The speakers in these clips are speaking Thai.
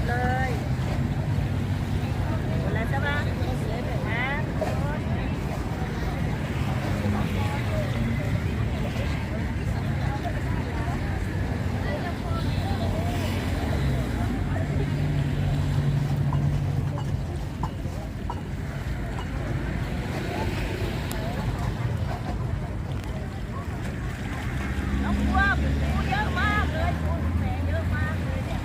ดเลยหมดแล้วใช่ปะนะ น้องบัวปูเยอะมากเลยปูแม่เยอะมากเลยเนี่ย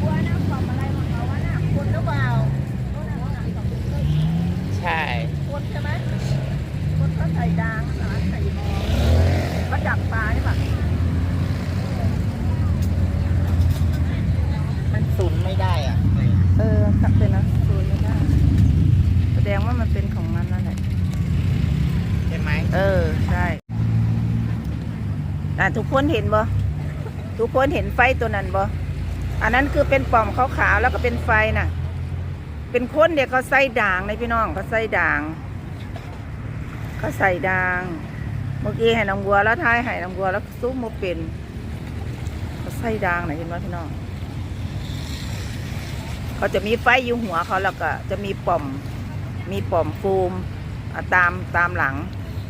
บัวน้ำหอมอะไรของเขาวะน่ะคนหรือเปล่า ใช่ คนใช่ไหมคนเขาใส่ดางสารใส่มอเขาจับปลาใช่ปะ มันสุนไม่ได้อะ เออจับเป็นนะซูนไม่ได้แสดงว่ามันเป็นของมันนั่นแหละ ใช่ไหม เออ ใช่อ่ะทุกคนเห็นบ่ทุกคนเห็นไฟตัวนั้นบ่อันนั้นคือเป็นปล่อมขาวๆแล้วก็เป็นไฟน่ะ เป็นคนเดี๋ยวเขาใส่ด่างเลยพี่น้องเขาใส่ด่างเขาใส่ด่าง เมื่อกี้ให้น้องบัวแล้วท้ายให้น้องบัวแล้วซุ้มโมเป็นเขาใส่ด่างไหนะเห็นไหมพี่น้องเขาจะมีไฟอยู่หัวเขาแล้วก็จะมีปล่อมมีปล่อมฟูมตามตามหลัง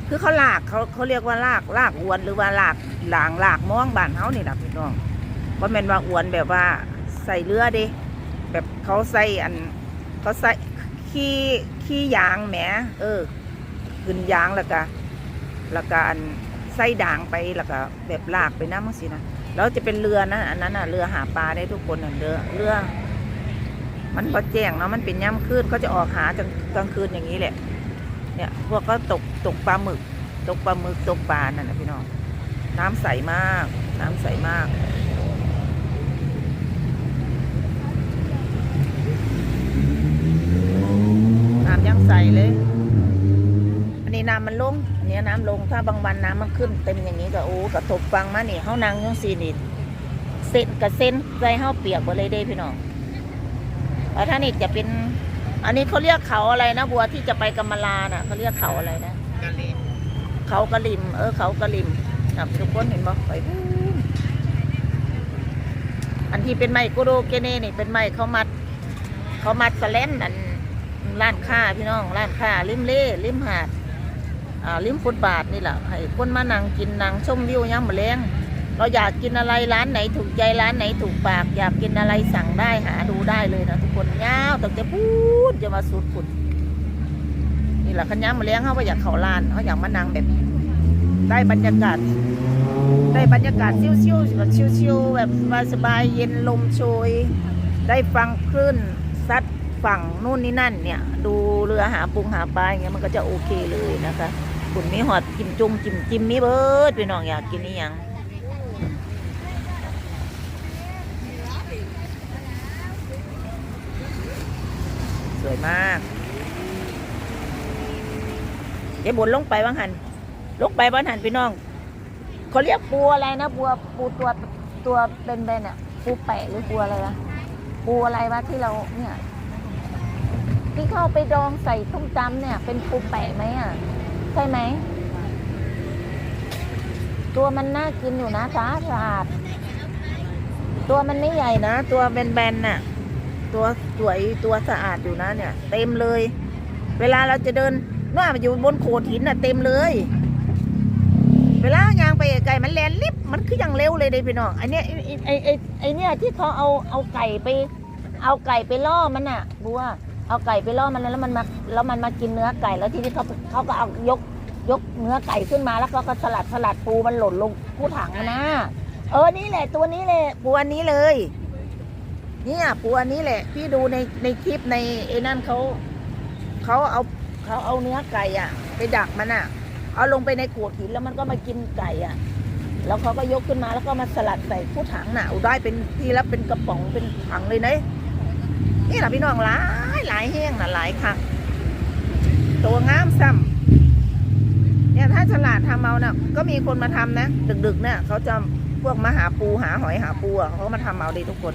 คือเขาลากเขาเขาเรียกว่าลากลากอวนหรือว่าลากหลางลากมองบานเฮานี่แหละพี่น้องว่าแม่นว่าอวนแบบว่าใส่เรือด้แบบเขาใส่อันเขาใส่ขี้ขี้ยางแหมเออขึ้นยางแล้วก็แล้วก็อันใส่ด่างไปแล้วก็แบบลากไปน้ำมั้งสินะแล้วจะเป็นเรือนะอันนั้นอะเรือหาปลาได้ทุกคนน่ะเรือเรือ มันพอแจ้งเนาะมันเป็นย่ำคืนเขาจะออกหากลางคืนอย่างนี้แหละ เนี่ยพวกก็ตกตกปลาหมึก ตกปลาหมึกตกปลานั่นนะพี่น้องน้ำใสมาก น้ำใสมากน้ำยังใสเลย อันนี้น้ำมันลงอันนี้น้ำลง ถ้าบางวันน้ำมันขึ้นเต็มอย่างนี้ก็โอ้กระทบฟังมานี่เฮานางยังสีนี่เส้นกับเส้นใจเฮาเปียกหมดเลยเด้พี่น้องแล้วท่านอีกจะเป็น อันนี้เขาเรียกเขาอะไรนะบัวที่จะไปกำมะลาน่ะเขาเรียกเขาอะไรนะกะลิมเขากระลิม เออเขากระลิมนะทุกคนเห็นบ่ไปพูนอันที่เป็นไม้กุโรเกเน่นี่เป็นไม้เขามัด เขามัดสแลนอันร้านค้าพี่น้องร้านค้าริมเล่ริมหาดอ่าริมฟุตบาทนี่แหละให้คนมานั่งกินนั่งชมวิวย่ำมะแรง เราอยากกินอะไรร้านไหนถูกใจร้านไหนถูกปาก อยากกินอะไรสั่งได้หาดูได้เลยนะทุกคนยาวแต่จะพูดจะมาสุดฝุ่นนี่แหละขันย่ำมะแรงเขาไปอยากเขาร้านเขาอยากมานั่งแบบนี้ได้บรรยากาศ ได้บรรยากาศชิวๆแบบชิวๆแบบสบายเย็นลมโชยได้ฟังคลื่นซัดฝั่งนู่นนี่นั่นเนี่ย ดูเรือหาปุงหาปลาอย่างเงี้ยมันก็จะโอเคเลยนะคะคุณมีหอดจิ้มจุ่มจิ้มจิ้มมีเบิร์ดพี่น้องอยากกินนี่ยัง วยมากเดี๋ยวบนลงไปบ้างหันลงไปบ้างหันพี่น้องเขาเรียกปูอะไรนะบัวปูตัวตัวเป็นๆเนี่ยปูแปะหรือปูอะไรวะปูอะไรวะที่เราเนี่ยที่เข้าไปดองใส่ต้มตำเนี่ย เป็นปูแปะไหมอะใช่ไหมตัวมันน่ากินอยู่นะสะอาดสะอาดตัวมันไม่ใหญ่นะ ตัวแบนๆน่ะ ตัวสวยตัวสะอาดอยู่นะเนี่ย เต็มเลย เวลาเราจะเดินน่ามันอยู่บนโขดหินน่ะเต็มเลย เวลายางไปไก่มันแลนลิบมันคือยังเร็วเลยเด้พี่น้องไอเนี้ยไอไอไอเนี้ยที่เขาเอาเอาไก่ไป เอาไก่ไปล่อมันอะบัวเอาไก่ไปล่อมันแล้วมันมาแล้วมันมากินเนื้อไก่แล้วทีนี้เขาเขาก็เอายกยกเนื้อไก่ขึ้นมาแล้วเขาก็สลัดสลัดปูมันหล่นลงผู้ถังนะ เออนี่แหละตัวนี้เลยปูอันนี้เลย เนี่ยปูอันนี้แหละ พี่ดูในในคลิปในไอ้นั่นเขาเขาเอาเขาเอาเนื้อไก่อะ ไปดักมันอะ เอาลงไปในโขดหินแล้วมันก็มากินไก่อะ แล้วเขาก็ยกขึ้นมาแล้วก็มาสลัดใส่ผู้ถังน่ะอาได้เป็นทีละเป็นกระป๋องเป็นถังเลยนะนี่แหละพี่น้องหลายหลายแห้งน่ะหลายค่ะตัวงามซ้ำเนี่ยถ้าฉลาดทำเอาน่ะ ก็มีคนมาทำนะ ดึกๆเนี่ยเขาจะพวกมาหาปูหาหอยหาปูอะเขามาทำเอาดีทุกคน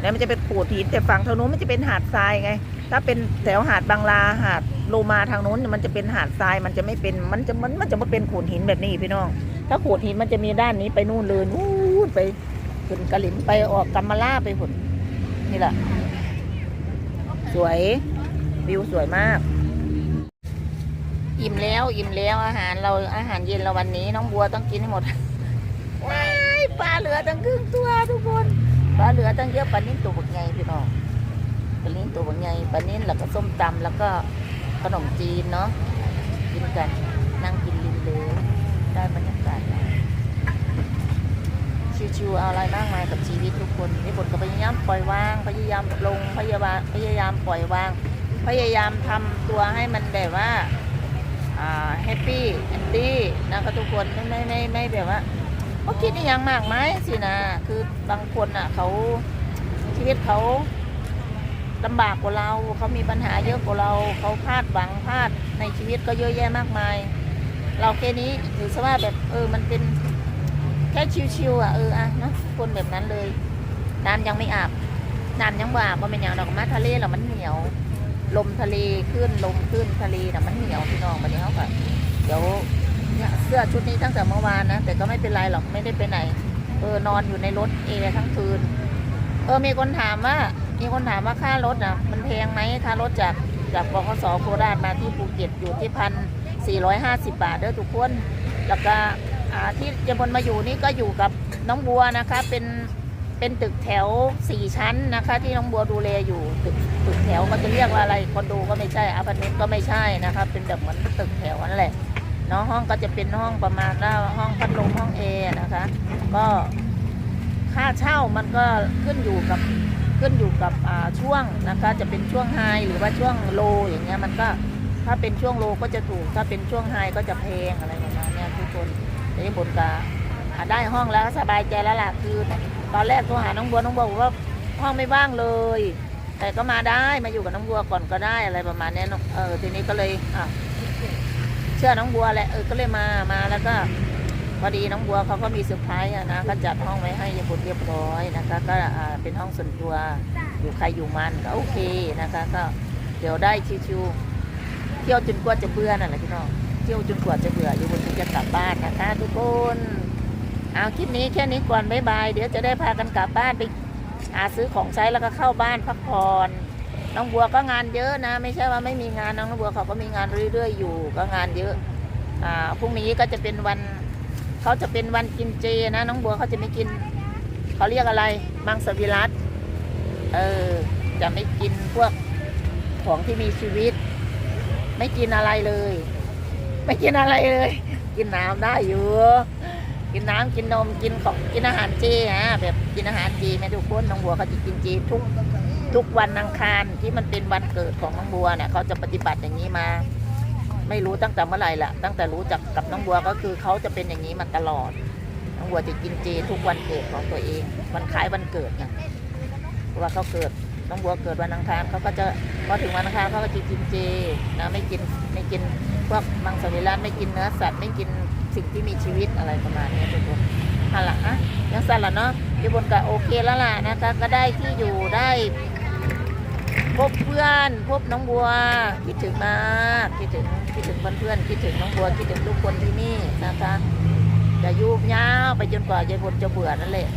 แล้วมันจะเป็นโขดหินแต่ฝั่งทางนู้นมันจะเป็นหาดทรายไง ถ้าเป็นแถวหาดบางลาหาดโลมาทางนู้นมันจะเป็นหาดทรายมันจะไม่เป็นมันจะมันมันจะไม่เป็นโขดหินแบบนี้พี่น้อง ถ้าโขดหินมันจะมีด้านนี้ไปนู่นเลยนู่นไปขึ้นกะหลิมไปออกกัมมาลาไปผลนี่แหละสวยวิวสวยมาก อิ่มแล้วอิ่มแล้วอาหารเราอาหารเย็นเราวันนี้ น้องบัวต้องกินให้หมดว้ายปลาเหลือตั้งครึ่งตัวทุกคน ปลาเหลือตั้งเยอะปลานิ่นตัวบักใหญ่พี่น้องปลานิ่นตัวบักใหญ่ปลานิ่นแล้วก็ส้มตำแล้วก็ขนมจีนเนาะกินกันนั่งกินริมเลยได้บรรยากาศชิวๆเอาอะไรมากมายกับชีวิตทุกคนนี่บทก็พยายามปล่อยวาง พยายามลงพยายามพยายามปล่อยวาง พยายามทำตัวให้มันแบบว่าแฮปปี้แอนดี้นะคะทุกคนไม่ไม่ไม่ไม่แบบว่า เขาคิดอหย่างมากไหมสินะคือบางคนอะ เขาชีวิตเขาลำบากกว่าเราเขามีปัญหาเยอะกว่าเราเขาพลาดหวังพลาดในชีวิตก็เยอะแยะมากมาย เราแค่นี้ถือซะว่าแบบเออมันเป็นแค่ชิวๆอะเอออะนะคนแบบนั้นเลยน้ำยังไม่อาบน้ำยังบ่อาบเพราะเป็นอย่างดอกไม้ทะเลแล้วมันเหนียว ลมทะเลขึ้นลมขึ้นทะเลน่ะมันเหนียวพี่น้องวันนี้เขาก็เดี๋ยว เนี่ยเสื้อชุดนี้ตั้งแต่เมื่อวานนะ แต่ก็ไม่เป็นไรหรอกไม่ได้ไปไหน เออนอนอยู่ในรถเอทั้งคืน เออมีคนถามว่า มีคนถามว่าค่ารถอะ มันแพงไหมค่ารถจากจากบขสโคราชมาที่ภูเก็ตอยู่ที่พันสี่ร้อยห้าสิบบาทเด้อทุกคน แล้วก็อ่าที่เจมพลมาอยู่นี่ก็อยู่กับน้องบัวนะคะ เป็นเป็นตึกแถวสี่ชั้นนะคะ ที่น้องบัวดูแลอยู่ตึกตึกแถวมันจะเรียกว่าอะไรคอนโดก็ไม่ใช่อพาร์ตเมนต์ก็ไม่ใช่นะคะ เป็นแบบเหมือนตึกแถวนั่นแหละ เนาะห้องก็จะเป็นห้องประมาณว่าห้องพัดลมห้องแอร์นะคะ ก็ค่าเช่ามันก็ขึ้นอยู่กับขึ้นอยู่กับอ่าช่วงนะคะ จะเป็นช่วงไฮหรือว่าช่วงโลอย่างเงี้ยมันก็ถ้าเป็นช่วงโลก็จะถูก ถ้าเป็นช่วงไฮก็จะแพงอะไรประมาณเนี้ยทุกคนแต่ที่บนกาได้ห้องแล้วสบายใจแล้วล่ะคือตอนแรกโทรหาน้องบัวน้องบัวบอกว่าห้องไม่ว่างเลย แต่ก็มาได้มาอยู่กับน้องบัวก่อนก็ได้อะไรประมาณเนี้ยน้องเออทีนี้ก็เลยอะ เชื่อน้องบัวแหละเออก็เลยมามาแล้วก็พอดีน้องบัวเขาก็มีเซอร์ไพรส์อะนะก็จัดห้องไว้ให้ยายบุเรียบร้อยนะคะ ก็เป็นห้องส่วนตัวอยู่ใครอยู่มันก็โอเคนะคะ ก็เดี๋ยวได้ชิวๆเที่ยวจนกว่าจะเบื่อนั่นแหละพี่น้องเที่ยวจนกว่าจะเบื่ออยู่บนจะกลับบ้านนะคะ ทุกคนเอาคลิปนี้แค่นี้ก่อนบ๊ายบายเดี๋ยวจะได้พากันกลับบ้านไปหาซื้อของใช้แล้วก็เข้าบ้านพักผ่อน น้องบัวก็งานเยอะนะ ไม่ใช่ว่าไม่มีงานน้องบัวเขาก็มีงานเรื่อยๆอยู่ ก็งานเยอะอ่าพรุ่งนี้ก็จะเป็นวันเขาจะเป็นวันกินเจนะ น้องบัวเขาจะไม่กินเขาเรียกอะไรมังสวิรัตเออจะไม่กินพวกของที่มีชีวิต ไม่กินอะไรเลย ไม่กินอะไรเลย กินน้ำได้อยู่ กินน้ำกินนมกินของกินอาหารเจฮะแบบกินอาหารเจแม่ทุกคนน้องบัวเขาจะกินเจทุกทุกวันอังคารที่มันเป็นวันเกิดของน้องบัวเนี่ยเขาจะปฏิบัติอย่างนี้มา ไม่รู้ตั้งแต่เมื่อไหร่ละตั้งแต่รู้จักกับน้องบัวก็คือเขาจะเป็นอย่างนี้มาตลอด น้องบัวจะกินเจทุกวันเกิดของตัวเอง วันคล้ายวันเกิดเนี่ยเพราะว่าเขาเกิด น้องบัวเกิดวันอังคารเขาก็จะพอถึงวันอังคารเขาก็จะกินเจนะไม่กินไม่กินพวกมังสวิรัติไม่กินเนื้อสัตว์ไม่กินสิ่งที่มีชีวิตอะไรประมาณนี้ทุกคนนั่นแหละอะยังสั่นละเนาะพี่บนก็โอเคแล้วล่ะนะคะก็ได้ที่อยู่ได้พบเพื่อนพบน้องบัวคิดถึงมากคิดถึงคิดถึงเพื่อนๆคิดถึงน้องบัวคิดถึงทุกคนที่นี่นะคะจะยุบยาวไปจนกว่ายายบนจะเบื่อนั่นแหละ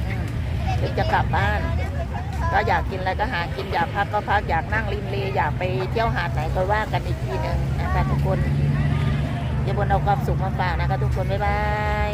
ถึงจะกลับบ้าน ก็อยากกินอะไรก็หากินอยากพักก็พักอยากนั่งริมเลอยากไปเที่ยวหาดไหนก็ว่ากันอีกทีหนึ่งนะคะทุกคนอย่าบนเอาความสุขมาฝากนะคะทุกคนบ๊ายบาย